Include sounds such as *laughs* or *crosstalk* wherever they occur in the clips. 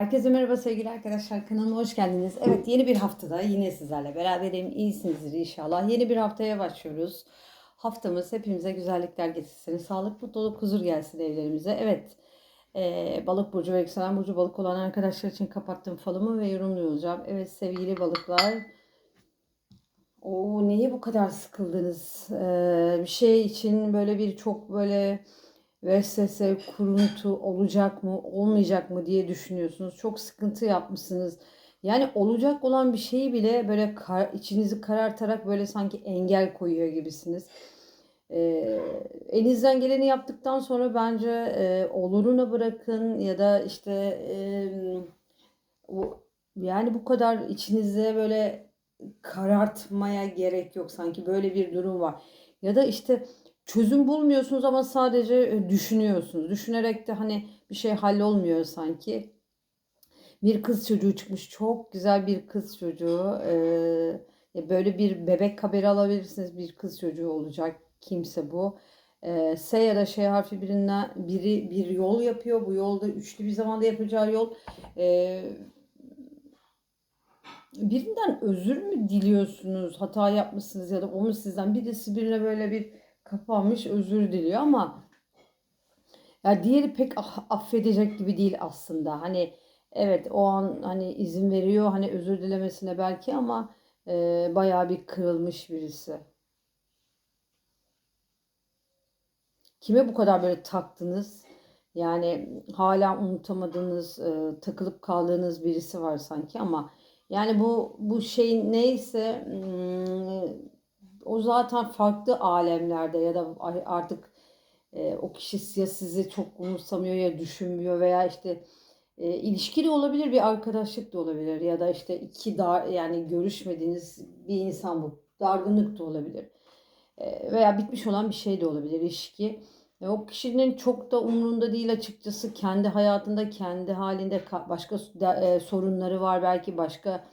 Herkese merhaba sevgili arkadaşlar kanalıma hoş geldiniz. Evet yeni bir haftada yine sizlerle beraberim. İyisinizdir inşallah. Yeni bir haftaya başlıyoruz. Haftamız hepimize güzellikler getirsin. Sağlık, mutluluk, huzur gelsin evlerimize. Evet eee, balık burcu ve yükselen burcu balık olan arkadaşlar için kapattım falımı ve yorumlayacağım. Evet sevgili balıklar. O niye bu kadar sıkıldınız? Eee, bir şey için böyle bir çok böyle vesvese, kuruntu olacak mı, olmayacak mı diye düşünüyorsunuz. Çok sıkıntı yapmışsınız. Yani olacak olan bir şeyi bile böyle kar, içinizi karartarak böyle sanki engel koyuyor gibisiniz. Ee, elinizden geleni yaptıktan sonra bence e, oluruna bırakın ya da işte e, o, yani bu kadar içinize böyle karartmaya gerek yok sanki böyle bir durum var. Ya da işte çözüm bulmuyorsunuz ama sadece e, düşünüyorsunuz. Düşünerek de hani bir şey hallolmuyor sanki. Bir kız çocuğu çıkmış. Çok güzel bir kız çocuğu. Ee, böyle bir bebek haberi alabilirsiniz. Bir kız çocuğu olacak. Kimse bu. Ee, S ya da şey harfi birinden biri bir yol yapıyor. Bu yolda üçlü bir zamanda yapacağı yol. Ee, birinden özür mü diliyorsunuz? Hata yapmışsınız ya da o mu sizden? Birisi birine böyle bir kapanmış özür diliyor ama ya diğeri pek ah- affedecek gibi değil aslında. Hani evet o an hani izin veriyor hani özür dilemesine belki ama e, bayağı bir kırılmış birisi. Kime bu kadar böyle taktınız? Yani hala unutamadığınız, e, takılıp kaldığınız birisi var sanki ama yani bu bu şey neyse hmm, o zaten farklı alemlerde ya da artık e, o kişi ya sizi çok umursamıyor ya düşünmüyor veya işte e, ilişki de olabilir bir arkadaşlık da olabilir ya da işte iki dar yani görüşmediğiniz bir insan bu dargınlık da olabilir E, veya bitmiş olan bir şey de olabilir ilişki. E, o kişinin çok da umrunda değil açıkçası kendi hayatında kendi halinde ka- başka e, sorunları var belki başka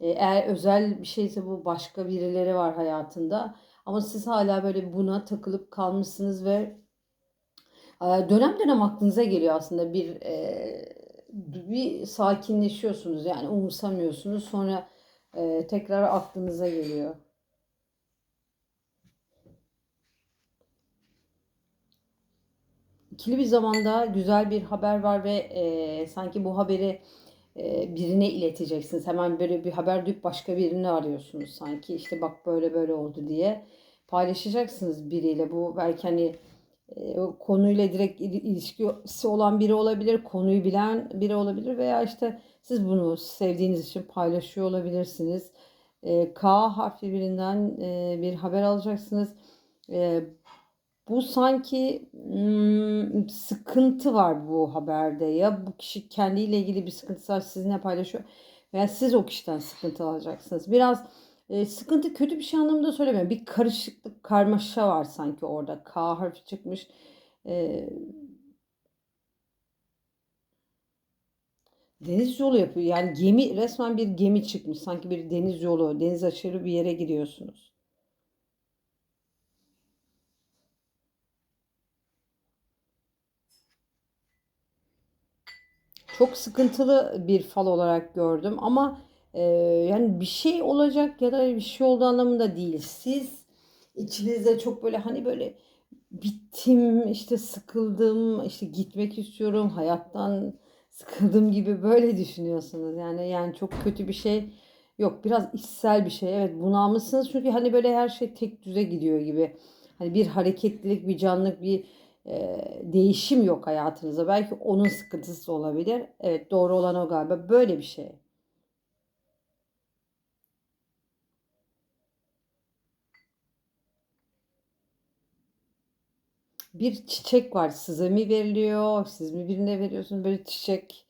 eğer özel bir şeyse bu başka birileri var hayatında. Ama siz hala böyle buna takılıp kalmışsınız ve e, dönem dönem aklınıza geliyor aslında bir e, bir sakinleşiyorsunuz yani umursamıyorsunuz sonra e, tekrar aklınıza geliyor. İkili bir zamanda güzel bir haber var ve e, sanki bu haberi e, birine ileteceksiniz. Hemen böyle bir haber duyup başka birini arıyorsunuz sanki. işte bak böyle böyle oldu diye paylaşacaksınız biriyle. Bu belki hani e, konuyla direkt ilişkisi olan biri olabilir, konuyu bilen biri olabilir veya işte siz bunu sevdiğiniz için paylaşıyor olabilirsiniz. E, K harfi birinden e, bir haber alacaksınız. Bu sanki hmm, sıkıntı var bu haberde. Ya bu kişi kendiyle ilgili bir sıkıntısı var sizinle paylaşıyor. Veya siz o kişiden sıkıntı alacaksınız. Biraz e, sıkıntı kötü bir şey anlamında söylemiyorum. Bir karışıklık, karmaşa var sanki orada. K harfi çıkmış. E, deniz yolu yapıyor. Yani gemi resmen bir gemi çıkmış. Sanki bir deniz yolu, deniz aşırı bir yere gidiyorsunuz. Çok sıkıntılı bir fal olarak gördüm ama e, yani bir şey olacak ya da bir şey olduğu anlamında değil. Siz içinizde çok böyle hani böyle bittim, işte sıkıldım, işte gitmek istiyorum, hayattan sıkıldım gibi böyle düşünüyorsunuz. Yani yani çok kötü bir şey yok. Biraz içsel bir şey. Evet bunalmışsınız çünkü hani böyle her şey tek düze gidiyor gibi. Hani bir hareketlilik, bir canlılık, bir e, değişim yok hayatınızda. Belki onun sıkıntısı olabilir. Evet doğru olan o galiba. Böyle bir şey. Bir çiçek var. Size mi veriliyor? Siz mi birine veriyorsunuz? Böyle çiçek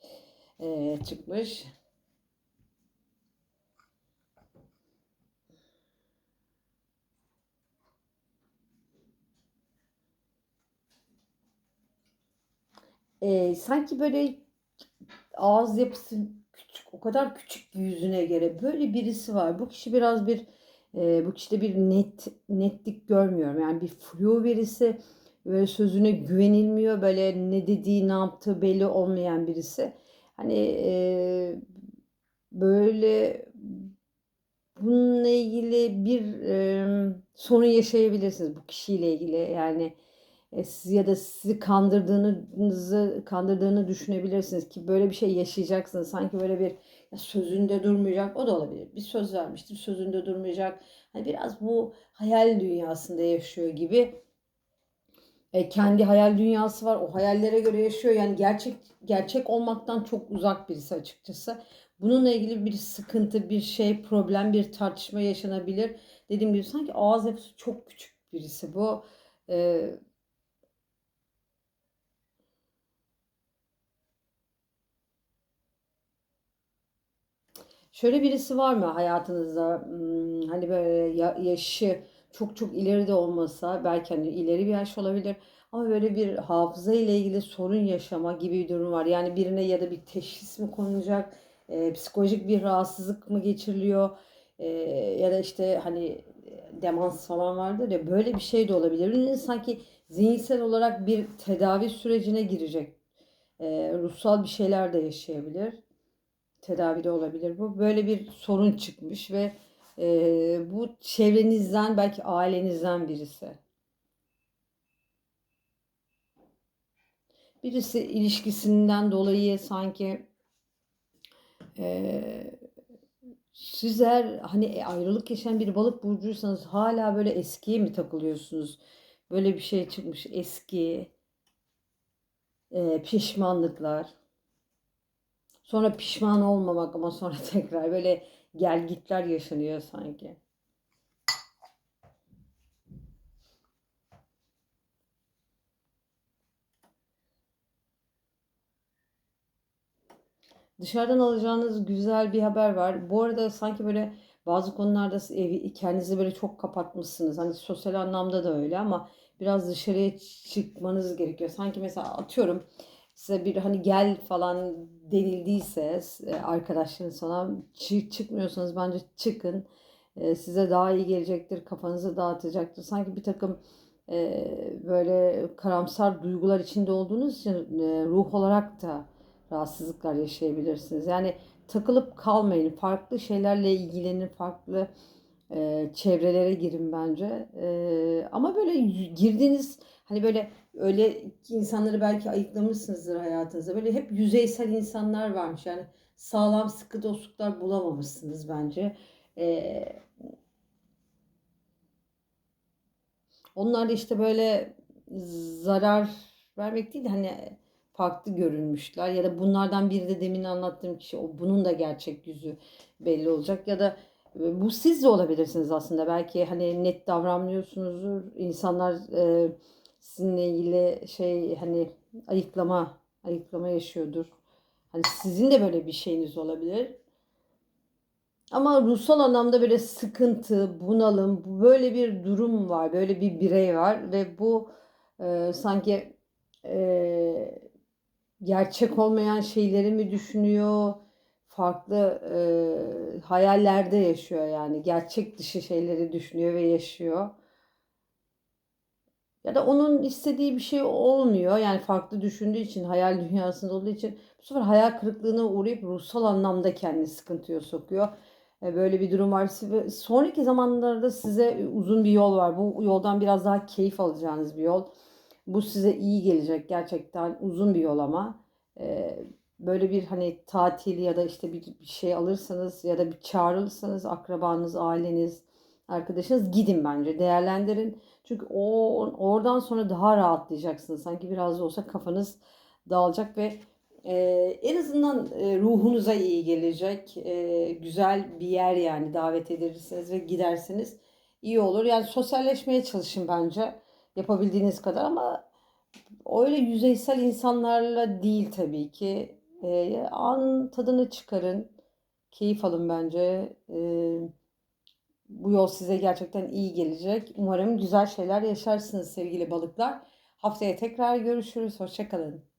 e, çıkmış. E, sanki böyle ağız yapısı küçük, o kadar küçük yüzüne göre. Böyle birisi var. Bu kişi biraz bir e, bu kişide bir net netlik görmüyorum. Yani bir flu birisi böyle sözüne güvenilmiyor. Böyle ne dediği, ne yaptığı belli olmayan birisi. Hani e, böyle bununla ilgili bir e, sorun yaşayabilirsiniz bu kişiyle ilgili yani ya da sizi kandırdığınızı kandırdığını düşünebilirsiniz ki böyle bir şey yaşayacaksınız sanki böyle bir sözünde durmayacak o da olabilir bir söz vermiştir sözünde durmayacak hani biraz bu hayal dünyasında yaşıyor gibi e, kendi hayal dünyası var. O hayallere göre yaşıyor. Yani gerçek gerçek olmaktan çok uzak birisi açıkçası. Bununla ilgili bir sıkıntı, bir şey, problem, bir tartışma yaşanabilir. Dediğim gibi sanki ağız yapısı çok küçük birisi bu. E, Şöyle birisi var mı hayatınızda hmm, hani böyle ya- yaşı çok çok ileride olmasa belki hani ileri bir yaş olabilir ama böyle bir hafıza ile ilgili sorun yaşama gibi bir durum var. Yani birine ya da bir teşhis mi konulacak, e, psikolojik bir rahatsızlık mı geçiriliyor e, ya da işte hani demans falan vardır ya böyle bir şey de olabilir. Sanki zihinsel olarak bir tedavi sürecine girecek. E, ruhsal bir şeyler de yaşayabilir tedavide olabilir bu. Böyle bir sorun çıkmış ve e, bu çevrenizden belki ailenizden birisi. Birisi ilişkisinden dolayı sanki e, sizler hani ayrılık yaşayan bir balık burcuysanız hala böyle eskiye mi takılıyorsunuz? Böyle bir şey çıkmış eski e, pişmanlıklar. Sonra pişman olmamak ama sonra *laughs* tekrar böyle gelgitler yaşanıyor sanki. Dışarıdan alacağınız güzel bir haber var. Bu arada sanki böyle bazı konularda evi, kendinizi böyle çok kapatmışsınız. Hani sosyal anlamda da öyle ama biraz dışarıya çıkmanız gerekiyor. Sanki mesela atıyorum size bir hani gel falan denildiyse e, arkadaşlarınız falan çıkmıyorsanız bence çıkın. E, size daha iyi gelecektir, kafanızı dağıtacaktır. Sanki bir takım e, böyle karamsar duygular içinde olduğunuz için ruh olarak da rahatsızlıklar yaşayabilirsiniz. Yani takılıp kalmayın. Farklı şeylerle ilgilenin, farklı çevrelere girin bence. ama böyle girdiğiniz Hani böyle öyle insanları belki ayıklamışsınızdır hayatınızda. Böyle hep yüzeysel insanlar varmış. Yani sağlam sıkı dostluklar bulamamışsınız bence. Ee, onlar da işte böyle zarar vermek değil hani farklı görünmüşler ya da bunlardan biri de demin anlattığım kişi o bunun da gerçek yüzü belli olacak ya da e, bu siz de olabilirsiniz aslında belki hani net davranmıyorsunuzdur insanlar e, sizinle ilgili şey hani ayıklama ayıklama yaşıyordur. Hani sizin de böyle bir şeyiniz olabilir. Ama ruhsal anlamda böyle sıkıntı, bunalım, böyle bir durum var, böyle bir birey var ve bu e, sanki e, gerçek olmayan şeyleri mi düşünüyor, farklı e, hayallerde yaşıyor yani gerçek dışı şeyleri düşünüyor ve yaşıyor. Ya da onun istediği bir şey olmuyor. Yani farklı düşündüğü için, hayal dünyasında olduğu için bu sefer hayal kırıklığına uğrayıp ruhsal anlamda kendini sıkıntıya sokuyor. E, böyle bir durum var. Sonraki zamanlarda size uzun bir yol var. Bu yoldan biraz daha keyif alacağınız bir yol. Bu size iyi gelecek gerçekten uzun bir yol ama. Böyle bir hani tatil ya da işte bir, bir şey alırsanız ya da bir çağrılırsanız akrabanız, aileniz, arkadaşınız gidin bence değerlendirin. Çünkü o oradan sonra daha rahatlayacaksınız. Sanki biraz da olsa kafanız dağılacak ve e, en azından e, ruhunuza iyi gelecek. E, güzel bir yer yani davet edilirsiniz ve gidersiniz iyi olur. Yani sosyalleşmeye çalışın bence yapabildiğiniz kadar ama öyle yüzeysel insanlarla değil tabii ki. E, anın tadını çıkarın. Keyif alın bence. E, bu yol size gerçekten iyi gelecek. Umarım güzel şeyler yaşarsınız sevgili balıklar. Haftaya tekrar görüşürüz. Hoşçakalın.